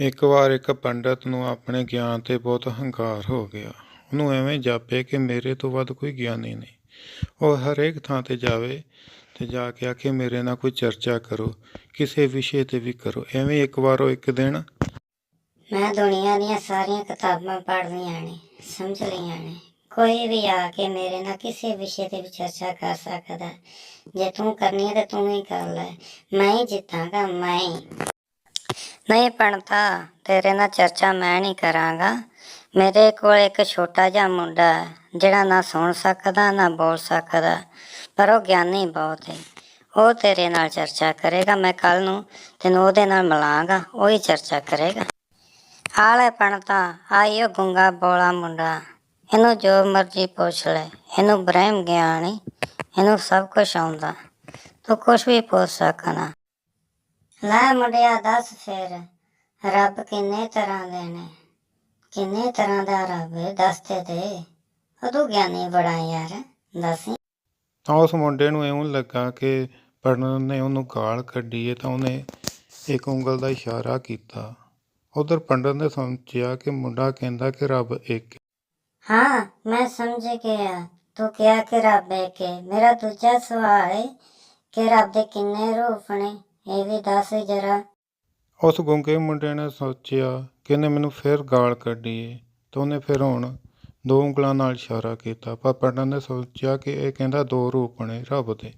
ਇੱਕ ਵਾਰ ਇੱਕ ਪੰਡਤ ਨੂੰ ਆਪਣੇ ਗਿਆਨ ਤੇ ਬਹੁਤ ਹੰਕਾਰ ਹੋ ਗਿਆ। ਉਹਨੂੰ ਐਵੇਂ ਜਾਪੇ ਕਿ ਮੇਰੇ ਤੋਂ ਵੱਧ ਕੋਈ ਗਿਆਨੀ ਨਹੀਂ। ਉਹ ਹਰੇਕ ਥਾਂ ਤੇ ਜਾਵੇ ਤੇ ਜਾ ਕੇ ਆਖੇ, ਮੇਰੇ ਨਾਲ ਕੋਈ ਚਰਚਾ ਕਰੋ, ਕਿਸੇ ਵਿਸ਼ੇ ਤੇ ਵੀ ਕਰੋ। ਐਵੇਂ ਇੱਕ ਵਾਰ ਉਹ ਇੱਕ ਦਿਨ ਮੈਂ ਦੁਨੀਆ ਦੀਆਂ ਸਾਰੀਆਂ ਕਿਤਾਬਾਂ ਪੜ੍ਹ ਲਈਆਂ ਨੇ, ਸਮਝ ਲਈਆਂ ਨੇ। ਕੋਈ ਵੀ ਆ ਕੇ ਮੇਰੇ ਨਾਲ ਕਿਸੇ ਵਿਸ਼ੇ ਤੇ ਵੀ ਚਰਚਾ ਕਰ ਸਕਦਾ। ਜੇ ਤੂੰ ਕਰਨੀ ਹੈ ਤੇ ਤੂੰ ਹੀ ਕਰ ਲੈ। ਮੈਂ ਹੀ ਜਿੱਤਾਂਗਾ, ਮੈਂ ਹੀ। ਨਹੀਂ ਪਣਤਾ ਤੇਰੇ ਨਾਲ ਚਰਚਾ ਮੈਂ ਨਹੀਂ ਕਰਾਂਗਾ। ਮੇਰੇ ਕੋਲ ਇੱਕ ਛੋਟਾ ਜਿਹਾ ਮੁੰਡਾ ਹੈ, ਜਿਹੜਾ ਨਾ ਸੁਣ ਸਕਦਾ, ਨਾ ਬੋਲ ਸਕਦਾ, ਪਰ ਉਹ ਗਿਆਨੀ ਬਹੁਤ ਹੈ। ਉਹ ਤੇਰੇ ਨਾਲ ਚਰਚਾ ਕਰੇਗਾ, ਮੈਂ ਕੱਲ ਨੂੰ ਤੈਨੂੰ ਉਹਦੇ ਨਾਲ ਮਿਲਾਂਗਾ, ਉਹ ਹੀ ਚਰਚਾ ਕਰੇਗਾ। ਆਲੇ ਪਣਤਾ ਆਇਓ ਗੁੰਗਾ ਬੋਲਾ ਮੁੰਡਾ। ਇਹਨੂੰ ਜੋ ਮਰਜ਼ੀ ਪੁੱਛ ਲੈ, ਇਹਨੂੰ ਬ੍ਰਹਮ ਗਿਆਨੀ, ਇਹਨੂੰ ਸਭ ਕੁਝ ਆਉਂਦਾ। ਤੂੰ ਕੁਝ ਵੀ ਪੁੱਛ ਸਕਣਾ। ਲੈ ਮੁੰਡਿਆ ਦੱਸ ਫਿਰ। ਰੱਬ ਕਿੰਨੇ ਤਰ੍ਹਾਂ ਦੇ ਨੇ। ਕਿੰਨੇ ਤਰ੍ਹਾਂ ਦਾ ਰੱਬ ਹੈ ਦੱਸ ਤੇ ਦੇ। ਉਹ ਤੂੰ ਗਿਆਨੀ ਬੜਾ ਯਾਰ ਦੱਸ। ਤਾਂ ਉਸ ਮੁੰਡੇ ਨੂੰ ਇਉਂ ਲੱਗਾ ਕਿ ਪੰਡਤ ਨੇ ਉਹਨੂੰ ਗਾਲ ਕੱਢੀ ਹੈ ਤਾਂ ਉਹਨੇ ਇੱਕ ਉਂਗਲ ਦਾ ਇਸ਼ਾਰਾ ਕੀਤਾ। ਉਧਰ ਪੰਡਤ ਨੇ ਸਮਝਿਆ ਕਿ ਮੁੰਡਾ ਕਹਿੰਦਾ ਕਿ ਰੱਬ ਇੱਕ ਹੈ। ਹਾਂ ਮੈਂ ਸਮਝ ਗਿਆ। ਤੂੰ ਕਿਹਾ ਕਿ ਰੱਬ ਹੈ ਕਿ ਮੇਰਾ ਦੂਜਾ ਸਵਾਲ ਹੈ ਕਿ ਰੱਬ ਦੇ ਕਿੰਨੇ ਰੂਪ ਨੇ? ਇਹ ਵੀ ਦੱਸ ਜਰਾ। ਉਸ ਗੁੰਗੇ ਮੁੰਡੇ ਨੇ ਸੋਚਿਆ ਕਿ ਇਹਨੇ ਮੈਨੂੰ ਫਿਰ ਗਾਲ ਕੱਢੀ ਏ ਤਾਂ ਉਹਨੇ ਫਿਰ ਹੁਣ ਦੋ ਉਂਗਲਾਂ ਨਾਲ ਇਸ਼ਾਰਾ ਕੀਤਾ। ਪਰ ਪੰਡਤ ਨੇ ਸੋਚਿਆ ਕਿ ਇਹ ਕਹਿੰਦਾ ਦੋ ਰੂਪ ਨੇ ਰੱਬ ਦੇ।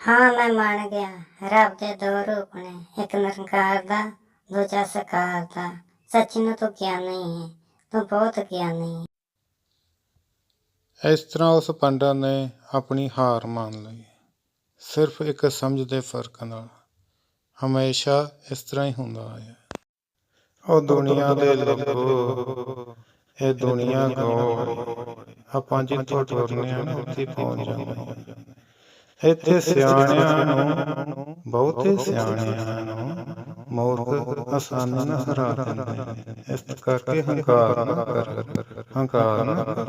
ਹਾਂ ਮੈਂ ਮੰਨ ਗਿਆ। ਰੱਬ ਦੇ ਦੋ ਰੂਪ ਨੇ। ਇੱਕ ਨਿਰੰਕਾਰ ਦਾ ਦੂਜਾ ਸਕਾਰ ਦਾ। ਸੱਚੀ ਨੂੰ ਤੂੰ ਗਿਆਨੀ ਹੈ ਤੂੰ ਬਹੁਤ ਗਿਆਨੀ ਹੈ ਇਸ ਤਰ੍ਹਾਂ ਉਸ ਪੰਡਤ ਨੇ ਆਪਣੀ ਹਾਰ ਮੰਨ ਲਈ। ਸਿਰਫ ਇੱਕ ਸਮਝ ਦੇ ਫ਼ਰਕ ਨਾਲ ਹਮੇਸ਼ਾ ਇਸ ਤਰ੍ਹਾਂ ਹੀ ਹੁੰਦਾ ਆਇਆ ਉਹ ਦੁਨੀਆ ਦੇ ਲੋਕੋ, ਇਹ ਦੁਨੀਆ ਗੋ ਆਪਾਂ ਜਿੱਥੋਂ ਟੁਰਨੇ ਆ ਨਾ, ਉੱਥੇ ਪਹੁੰਚ ਜਾਂਦੇ ਹਾਂ ਇੱਥੇ ਸਿਆਣਿਆਂ ਨੂੰ, ਬਹੁਤੇ ਸਿਆਣਿਆਂ ਨੂੰ ਮੂਰਖ ਆਸਾਨੀ ਨਾਲ ਹਰਾ ਦਿੰਦੇ ਇਸ ਕਰਕੇ ਹੰਕਾਰ ਨਾ ਕਰ, ਹੰਕਾਰ ਨਾ ਕਰ।